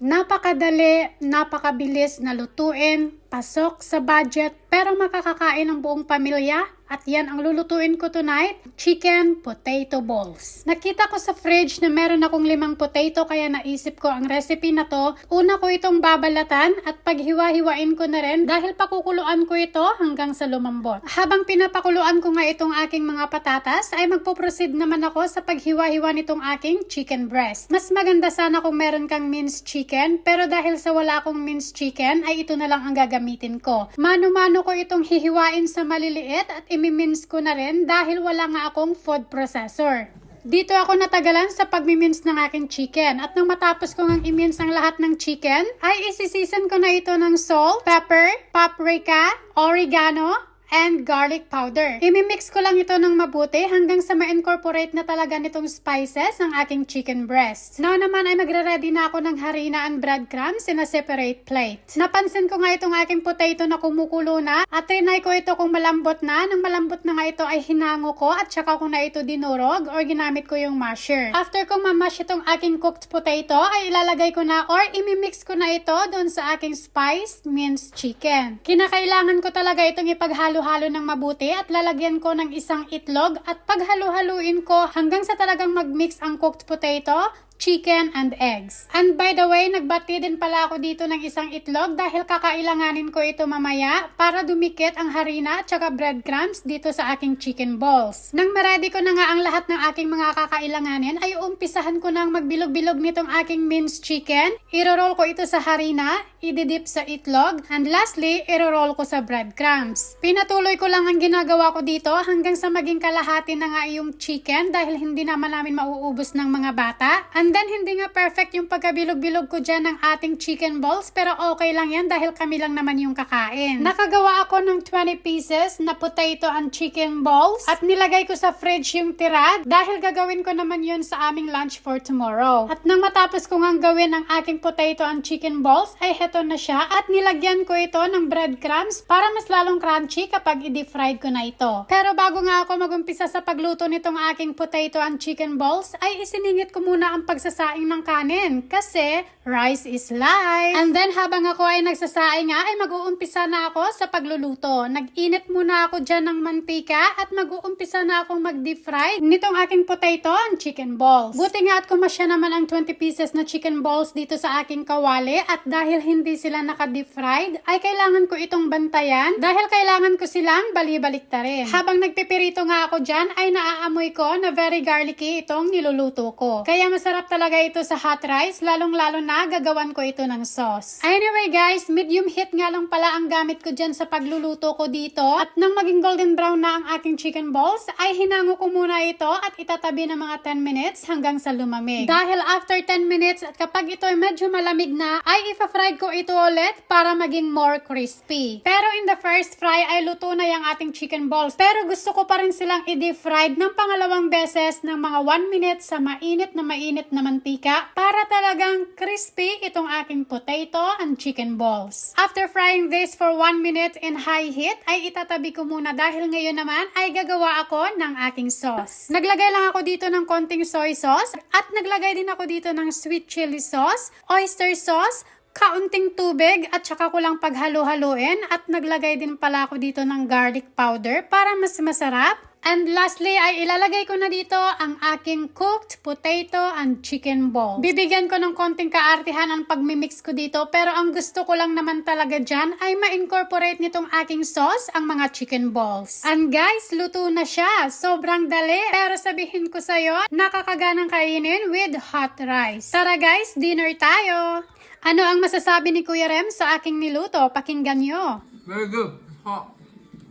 Napakadali, napakabilis na lutuin, pasok sa budget, pero makakakain ng buong pamilya. At yan ang lulutuin ko tonight, chicken potato balls. Nakita ko sa fridge na meron akong limang potato kaya naisip ko ang recipe na to. Una ko itong babalatan at paghiwa-hiwain ko na rin dahil pakukuluan ko ito hanggang sa lumambot. Habang pinapakuluan ko nga itong aking mga patatas ay magpo-proceed naman ako sa paghiwa-hiwa nitong aking chicken breast. Mas maganda sana kung meron kang minced chicken pero dahil sa wala akong minced chicken ay ito na lang ang gagamitin ko. Mano-mano ko itong hihiwain sa maliliit at imimins ko na rin dahil wala nga akong food processor. Dito ako natagalan sa pagmimins ng aking chicken at nang matapos ko ngang imins ang lahat ng chicken ay isisisan ko na ito ng salt, pepper, paprika, oregano, and garlic powder. Imimix ko lang ito ng mabuti hanggang sa ma-incorporate na talaga nitong spices ng aking chicken breast. Now naman ay magre-ready na ako ng harina and breadcrumbs in a separate plate. Napansin ko nga itong aking potato na kumukulo na at trinay ko ito kung malambot na. Nang malambot na nga ito ay hinango ko at saka ko na ito dinurog or ginamit ko yung masher. After kong mamash itong aking cooked potato ay ilalagay ko na or imimix ko na ito doon sa aking spiced minced chicken. Kinakailangan ko talaga itong ipaghalo halo ng mabuti at lalagyan ko ng isang itlog at paghalo-haluin ko hanggang sa talagang mag-mix ang cooked potato, chicken, and eggs. And by the way, nagbati din pala ako dito ng isang itlog dahil kakailanganin ko ito mamaya para dumikit ang harina at saka breadcrumbs dito sa aking chicken balls. Nang maredy ko na nga ang lahat ng aking mga kakailanganin, ay umpisahan ko nang magbilog-bilog nitong aking minced chicken. Iro-roll ko ito sa harina, ididip sa itlog, and lastly, iro-roll ko sa breadcrumbs. Pinatuloy ko lang ang ginagawa ko dito hanggang sa maging kalahati na nga yung chicken dahil hindi naman namin mauubos ng mga bata. And then, hindi nga perfect yung pagkabilog-bilog ko dyan ng ating chicken balls pero okay lang yan dahil kami lang naman yung kakain. Nakagawa ako ng 20 pieces na potato and chicken balls at nilagay ko sa fridge yung tira dahil gagawin ko naman yun sa aming lunch for tomorrow. At nang matapos ko nga gawin ang aking potato and chicken balls ay heto na siya at nilagyan ko ito ng breadcrumbs para mas lalong crunchy kapag i-deep fried ko na ito. Pero bago nga ako magumpisa sa pagluto nitong aking potato and chicken balls ay isiningit ko muna ang pagsasaing ng kanin kasi rice is life. And then habang ako ay nagsasaing nga ay mag-uumpisa na ako sa pagluluto. Nag-init muna ako dyan ng mantika at mag-uumpisa na akong mag-deep fry nitong aking potato and chicken balls. Buti nga at kumasya naman ang 20 pieces na chicken balls dito sa aking kawali at dahil hindi sila naka-deep fried ay kailangan ko itong bantayan dahil kailangan ko silang bali-baliktarin. Habang nagpipirito nga ako dyan ay naaamoy ko na very garlicky itong niluluto ko. Kaya masarap talaga ito sa hot rice lalong-lalo na gagawan ko ito ng sauce. Anyway guys, medium heat nga lang pala ang gamit ko dyan sa pagluluto ko dito at nang maging golden brown na ang aking chicken balls ay hinango ko muna ito at itatabi ng mga 10 minutes hanggang sa lumamig. Dahil after 10 minutes at kapag ito ay medyo malamig na ay ipa-fry ko ito ulit para maging more crispy. Pero in the first fry ay luto na yung ating chicken balls. Pero gusto ko pa rin silang i-deep fried ng pangalawang beses ng mga 1 minute sa mainit na mainit na mantika para talagang crispy itong aking potato and chicken balls. After frying this for 1 minute in high heat ay itatabi ko muna dahil ngayon naman ay gagawa ako ng aking sauce. Naglagay lang ako dito ng konting soy sauce at naglagay din ako dito ng sweet chili sauce, oyster sauce, kaunting tubig at saka ko lang paghalo-haloin at naglagay din pala ako dito ng garlic powder para mas masarap. And lastly ay ilalagay ko na dito ang aking cooked potato and chicken balls. Bibigyan ko ng konting kaartihan ang pagmimix ko dito pero ang gusto ko lang naman talaga dyan ay ma-incorporate nitong aking sauce ang mga chicken balls. And guys, luto na siya. Sobrang dali. Pero sabihin ko sa'yo, nakakaganang kainin with hot rice. Tara guys, dinner tayo! Ano ang masasabi ni Kuya Rem sa aking niluto? Pakinggan nyo. Very good. Hot.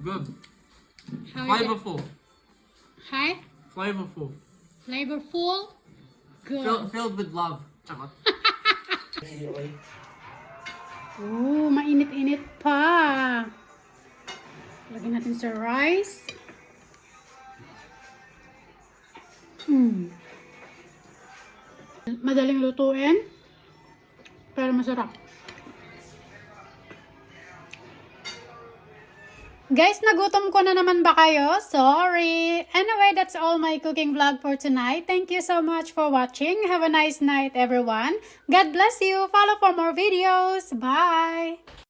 Good. Flavorful. Hi? Flavorful. Flavorful? Good. Filled, filled with love. Charot. Oo, mainit-init pa. Lagyan natin sa rice. Hmm. Madaling lutuin. Pero masarap. Guys, nagutom ko na naman ba kayo? Sorry. Anyway, that's all my cooking vlog for tonight. Thank you so much for watching. Have a nice night, everyone. God bless you. Follow for more videos. Bye.